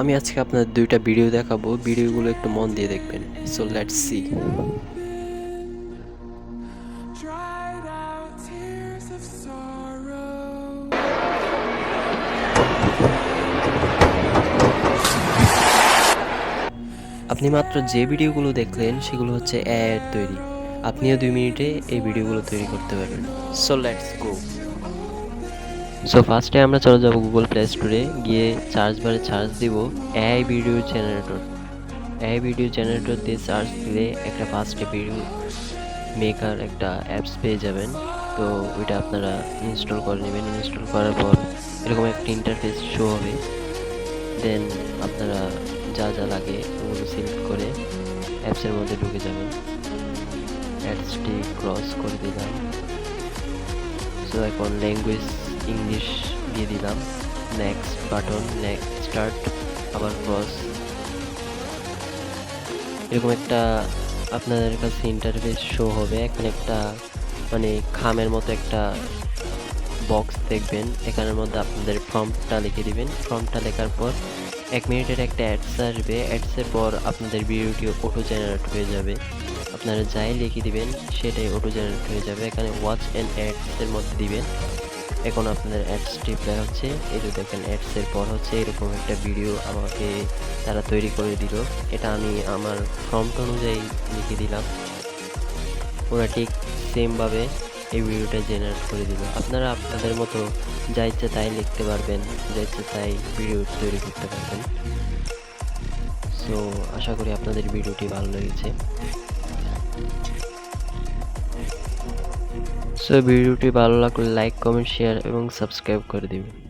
আমি আজকে আপনাদের দুইটা ভিডিও দেখাবো। ভিডিওগুলো একটু মন দিয়ে দেখবেন। So let's see. আপনি মাত্র যে ভিডিওগুলো দেখলেন, সেগুলো হচ্ছে অ্যাড তৈরি। আপনিও দুই মিনিটে এই ভিডিওগুলো তৈরি করতে পারবেন। সো লেটস গো সো ফার্স্টে আমরা চলে যাব গুগল প্লে স্টোরে গিয়ে সার্চ বারে সার্চ দিব AI video generator AI video generator দিয়ে সার্চ দিলে একটা ফার্স্টে ভিডিও মেকার একটা অ্যাপস পেয়ে যাবেন। তো ওইটা আপনারা ইনস্টল করে নেবেন। ইনস্টল করার পর এরকম একটা ইন্টারফেস শো হবে। দেন আপনারা যা যা লাগে ওগুলো সিলেক্ট করে অ্যাপসের মধ্যে ঢুকে যাবেন। অ্যাডসটি ক্রস করে দিলাম। সো এখন ল্যাঙ্গুয়েজ ইংলিশ দিয়ে দিলাম। নেক্সট বাটন নেক্সট স্টার্ট আবার ক্রস এরকম একটা আপনাদের কাছে ইন্টারফেস শো হবে। এখন একটা মানে খামের মতো একটা বক্স দেখবেন। এখানের মধ্যে আপনাদের ফর্মটা লিখে দিবেন। ফর্মটা লেখার পর এক মিনিটের একটা অ্যাডস আসবে। অ্যাডসের পর আপনাদের ভিডিওটি অটো জেনারেট হয়ে যাবে। আপনারা যাই লিখে দিবেন, সেটাই অটো জেনারেট হয়ে যাবে। এখানে ওয়াচ অ্যান্ড অ্যাডসের মধ্যে দিবেন। এখন আপনাদের অ্যাডসটি প্লে হচ্ছে। এই যে দেখেন অ্যাডসের পর হচ্ছে এরকম একটা ভিডিও আমাকে তারা তৈরি করে দিল। এটা আমি আমার ফর্মট অনুযায়ী লিখে দিলাম। ওরা ঠিক সেমভাবে এই ভিডিওটা জেনারেট করে দিল। আপনারা আপনাদের মতো যা ইচ্ছা তাই লিখতে পারবেন, যা ইচ্ছা তাই ভিডিও তৈরি করতে পারবেন। সো আশা করি আপনাদের ভিডিওটি ভালো লেগেছে। সো ভিডিওটি ভালো লাগলে লাইক কমেন্ট শেয়ার এবং সাবস্ক্রাইব করে দিবেন।